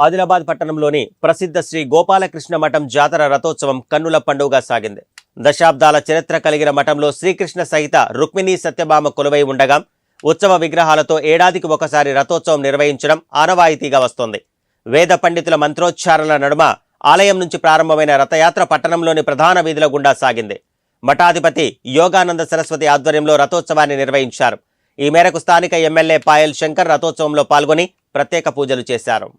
ఆదిలాబాద్ పట్టణంలోని ప్రసిద్ధ శ్రీ గోపాలకృష్ణ మఠం జాతర రథోత్సవం కన్నుల పండుగగా సాగింది. దశాబ్దాల చరిత్ర కలిగిన మఠంలో శ్రీకృష్ణ సహిత రుక్మిణీ సత్యభామ కొలువై ఉండగా ఉత్సవ విగ్రహాలతో ఏడాదికి ఒకసారి రథోత్సవం నిర్వహించడం ఆనవాయితీగా వస్తోంది. వేద పండితుల మంత్రోచ్చారణల నడుమ ఆలయం నుంచి ప్రారంభమైన రథయాత్ర పట్టణంలోని ప్రధాన వీధుల గుండా సాగింది. మఠాధిపతి యోగానంద సరస్వతి ఆధ్వర్యంలో రథోత్సవాన్ని నిర్వహించారు. ఈ మేరకు స్థానిక ఎమ్మెల్యే పాయల్ శంకర్ రథోత్సవంలో పాల్గొని ప్రత్యేక పూజలు చేశారు.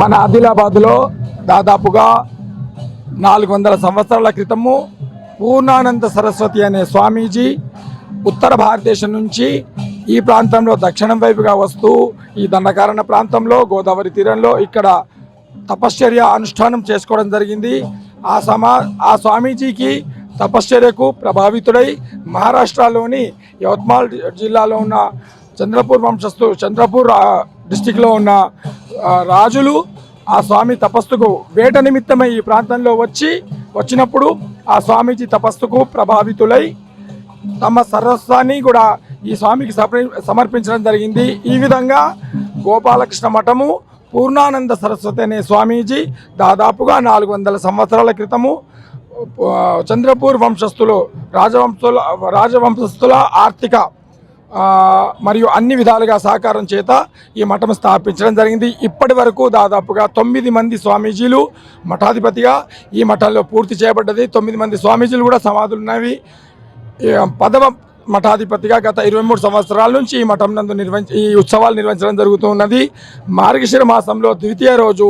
మన ఆదిలాబాద్లో దాదాపుగా నాలుగు వందల సంవత్సరాల క్రితము పూర్ణానంద సరస్వతి అనే స్వామీజీ ఉత్తర భారతదేశం నుంచి ఈ ప్రాంతంలో దక్షిణం వైపుగా వస్తూ ఈ దండకారణ ప్రాంతంలో గోదావరి తీరంలో ఇక్కడ తపశ్చర్య అనుష్ఠానం చేసుకోవడం జరిగింది. ఆ సమా ఆ స్వామీజీకి తపశ్చర్యకు ప్రభావితుడై మహారాష్ట్రలోని యవత్మాల్ జిల్లాలో ఉన్న చంద్రపూర్ వంశస్థు చంద్రపూర్ డిస్టిక్లో ఉన్న రాజులు ఆ స్వామి తపస్సుకు వేట నిమిత్తమై ఈ ప్రాంతంలో వచ్చి వచ్చినప్పుడు ఆ స్వామీజీ తపస్సుకు ప్రభావితులై తమ సరస్వాన్ని కూడా ఈ స్వామికి సమర్పించడం జరిగింది. ఈ విధంగా గోపాలకృష్ణ మఠము పూర్ణానంద సరస్వతి అనే స్వామీజీ దాదాపుగా నాలుగు వందల సంవత్సరాల క్రితము చంద్రపూర్ వంశస్థులు రాజవంశుల రాజవంశస్థుల ఆర్థిక మరియు అన్ని విధాలుగా సహకారం చేత ఈ మఠం స్థాపించడం జరిగింది. ఇప్పటి వరకు దాదాపుగా తొమ్మిది మంది స్వామీజీలు మఠాధిపతిగా ఈ మఠంలో పూర్తి చేయబడ్డది. తొమ్మిది మంది స్వామీజీలు కూడా సమాధులు ఉన్నవి పదవ మఠాధిపతిగా గత ఇరవై మూడు సంవత్సరాల నుంచి ఈ మఠం నందు నిర్వహించి ఈ ఉత్సవాలు నిర్వహించడం జరుగుతూ ఉన్నది. మార్గశిర మాసంలో ద్వితీయ రోజు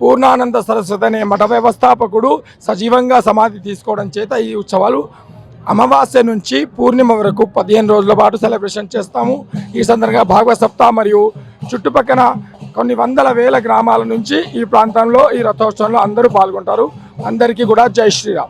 పూర్ణానంద సరస్వతి అనే మఠ వ్యవస్థాపకుడు సజీవంగా సమాధి తీసుకోవడం చేత ఈ ఉత్సవాలు అమావాస్య నుంచి పూర్ణిమ వరకు పదిహేను రోజుల పాటు సెలబ్రేషన్ చేస్తాము. ఈ సందర్భంగా భాగవత సప్తాహ మరియు చుట్టుపక్కన కొన్ని వందల వేల గ్రామాల నుంచి ఈ ప్రాంతంలో ఈ రథోత్సవంలో అందరూ పాల్గొంటారు. అందరికీ కూడా జై శ్రీరామ్.